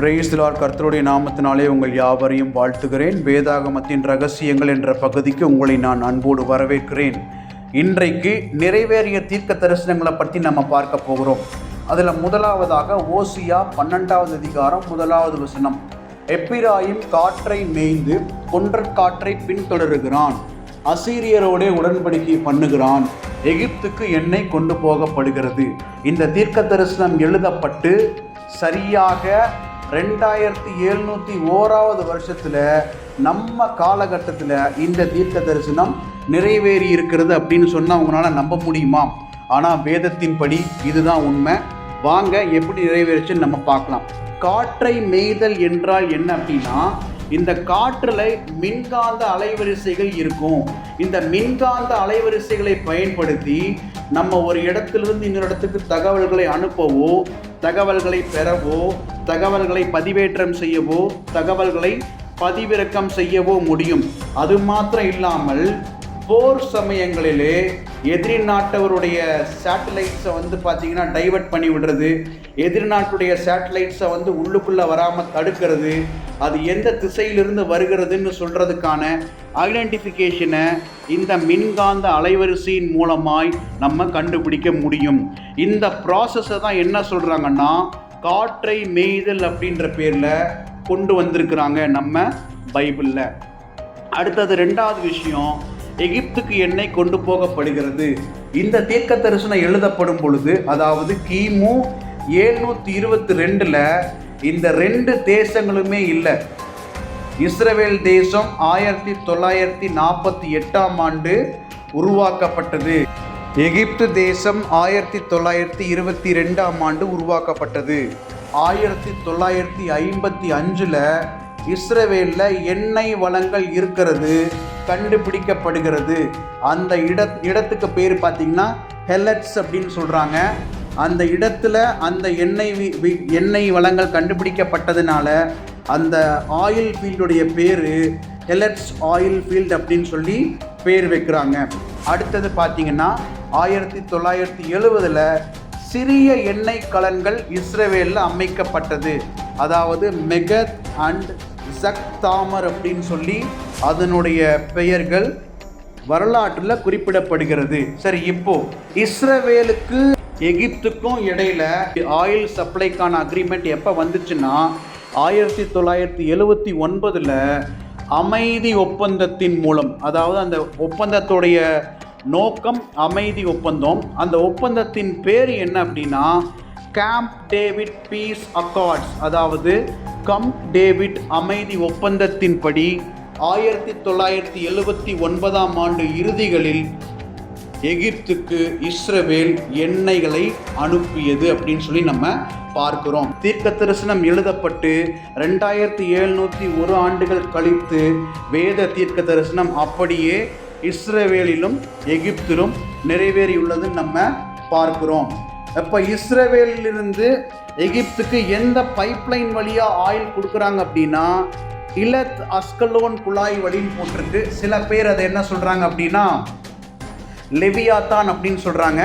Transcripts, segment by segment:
பிரேஸ்லார் கர்த்தருடைய நாமத்தினாலே உங்கள் யாவரையும் வாழ்த்துகிறேன். வேதாகமத்தின் ரகசியங்கள் என்ற பகுதிக்கு உங்களை நான் அன்போடு வரவேற்கிறேன். இன்றைக்கு நிறைவேறிய தீர்க்க தரிசனங்களை பற்றி நம்ம பார்க்க போகிறோம். அதில் முதலாவதாக ஓசியா பன்னெண்டாவது அதிகாரம் முதலாவது வசனம். எப்பிராயும் காற்றை மேய்ந்து கொன்ற காற்றை பின்தொடருகிறான். அசீரியரோடே உடன்படிக்கை பண்ணுகிறான். எகிப்துக்கு எண்ணெய் கொண்டு போகப்படுகிறது. இந்த தீர்க்க தரிசனம் எழுதப்பட்டு சரியாக ரெண்டாயிரத்தி எழுநூற்றி ஓராவது வருஷத்தில் நம்ம காலகட்டத்தில் இந்த தீர்க்க தரிசனம் நிறைவேறி இருக்கிறது அப்படின்னு சொன்னால் உங்களால் நம்ப முடியுமா? ஆனால் வேதத்தின்படி இதுதான் உண்மை. வாங்க எப்படி நிறைவேறுச்சுன்னு நம்ம பார்க்கலாம். காற்றை மேய்தல் என்றால் என்ன அப்படின்னா இந்த காற்றில் மின்காந்த அலைவரிசைகள் இருக்கும். இந்த மின்காந்த அலைவரிசைகளை பயன்படுத்தி நம்ம ஒரு இடத்திலிருந்து இன்னொரு இடத்துக்கு தகவல்களை அனுப்பவோ தகவல்களை பெறவோ தகவல்களை பதிவேற்றம் செய்யவோ தகவல்களை பதிவிறக்கம் செய்யவோ முடியும். அது மாத்திரம் இல்லாமல் போர் சமயங்களிலே எதிரி நாட்டவருடைய சேட்டலைட்ஸை வந்து பார்த்தீங்கன்னா டைவர்ட் பண்ணி விடுறது எதிரி நாட்டுடைய சேட்டலைட்ஸை வந்து உள்ளுக்குள்ளே வராமல் தடுக்கிறது அது எந்த திசையிலிருந்து வருகிறதுன்னு சொல்கிறதுக்கான ஐடென்டிஃபிகேஷனை இந்த மின்காந்த அலைவரிசையின் மூலமாய் நம்ம கண்டுபிடிக்க முடியும். இந்த ப்ராசஸை தான் என்ன சொல்கிறாங்கன்னா காற்றை மேய்தல் அப்படின்ற பேரில் கொண்டு வந்திருக்கிறாங்க நம்ம பைபிளில். அடுத்தது ரெண்டாவது விஷயம் எகிப்துக்கு எண்ணெய் கொண்டு போகப்படுகிறது. இந்த தீர்க்க தரிசனம் எழுதப்படும் பொழுது அதாவது கிமு ஏழ்நூற்றி இருபத்தி ரெண்டில் இந்த ரெண்டு தேசங்களுமே இல்லை. இஸ்ரவேல் தேசம் ஆயிரத்தி தொள்ளாயிரத்தி நாற்பத்தி எட்டாம் ஆண்டு உருவாக்கப்பட்டது. எகிப்து தேசம் ஆயிரத்தி தொள்ளாயிரத்தி இருபத்தி ரெண்டாம் ஆண்டு உருவாக்கப்பட்டது. ஆயிரத்தி தொள்ளாயிரத்தி ஐம்பத்தி அஞ்சில் இஸ்ரவேலில் எண்ணெய் வளங்கள் இருக்கிறது. கண்டுபிடிக்கப்படுகிறது. அந்த இட இடத்துக்கு பேர் பார்த்திங்கன்னா ஹெலட்ஸ் அப்படின்னு சொல்கிறாங்க அந்த இடத்துல அந்த எண்ணெய் எண்ணெய் வளங்கள் கண்டுபிடிக்கப்பட்டதுனால அந்த ஆயில் ஃபீல்டுடைய பேர் ஹெலட்ஸ் ஆயில் ஃபீல்டு அப்படின்னு சொல்லி பேர் வைக்கிறாங்க. அடுத்தது பார்த்தீங்கன்னா ஆயிரத்தி தொள்ளாயிரத்தி எழுபதில் சிறிய எண்ணெய் கலன்கள் இஸ்ரேவேலில் அமைக்கப்பட்டது. அதாவது மெகத் அண்ட் ஜக்தாமர் அப்படின்னு சொல்லி அதனுடைய பெயர்கள் வரலாற்றில் குறிப்பிடப்படுகிறது. சரி இப்போ இஸ்ரவேலுக்கு எகிப்துக்கும் இடையில ஆயில் சப்ளைக்கான அக்ரிமெண்ட் எப்போ வந்துச்சுன்னா ஆயிரத்தி தொள்ளாயிரத்தி எழுவத்தி ஒன்பதில் அமைதி ஒப்பந்தத்தின் மூலம் அதாவது அந்த ஒப்பந்தத்துடைய நோக்கம் அமைதி ஒப்பந்தம். அந்த ஒப்பந்தத்தின் பேர் என்ன அப்படின்னா கேம்ப் டேவிட் பீஸ் அக்கார்ட்ஸ் அதாவது கம்ப் டேவிட் அமைதி ஒப்பந்தத்தின்படி ஆயிரத்தி தொள்ளாயிரத்தி எழுபத்தி ஒன்பதாம் ஆண்டு இறுதிகளில் எகிப்துக்கு இஸ்ரவேல் எண்ணெய்களை அனுப்பியது அப்படின்னு சொல்லி நம்ம பார்க்கிறோம். தீர்க்க தரிசனம் எழுதப்பட்டு ரெண்டாயிரத்தி எழுநூற்றி ஒரு ஆண்டுகள் கழித்து வேத தீர்க்க தரிசனம் அப்படியே இஸ்ரவேலிலும் எகிப்திலும் நிறைவேறியுள்ளது நம்ம பார்க்கிறோம். அப்போ இஸ்ரவேலிலிருந்து எகிப்துக்கு எந்த பைப்லைன் வழியாக ஆயில் கொடுக்குறாங்க அப்படின்னா இலத் அஸ்கலோன் குழாய் வழின்னு போட்டிருக்கு. சில பேர் அதை என்ன சொல்கிறாங்க அப்படின்னா லெவியாத்தான் அப்படின்னு சொல்கிறாங்க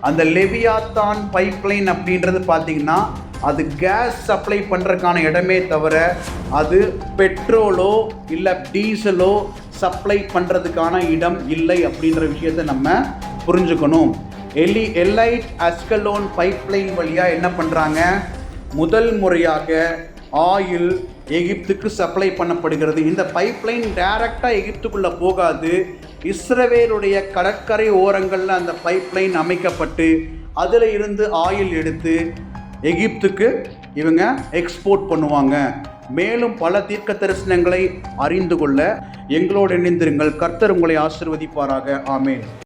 அந்த லெவியாத்தான் பைப்லைன் அப்படின்றது பார்த்தீங்கன்னா அது கேஸ் சப்ளை பண்ணுறதுக்கான இடமே தவிர அது பெட்ரோலோ இல்லை டீசலோ சப்ளை பண்ணுறதுக்கான இடம் இல்லை அப்படின்ற விஷயத்தை நம்ம புரிஞ்சுக்கணும். எலி எல்லைட் அஸ்கலோன் பைப்லைன் வழியாக என்ன பண்ணுறாங்க முதல் முறையாக ஆயில் எகிப்துக்கு சப்ளை பண்ணப்படுகிறது. இந்த பைப்லைன் டைரக்டாக எகிப்துக்குள்ளே போகாது. இஸ்ரவேலுடைய கடற்கரை ஓரங்களில் அந்த பைப்லைன் அமைக்கப்பட்டு அதில் இருந்து ஆயில் எடுத்து எகிப்துக்கு இவங்க எக்ஸ்போர்ட் பண்ணுவாங்க. மேலும் பல தீர்க்க தரிசனங்களை அறிந்து கொள்ள எங்களோடு இணைந்திருங்கள். கர்த்தர் உங்களை ஆசிர்வதிப்பாராக. ஆமேன்.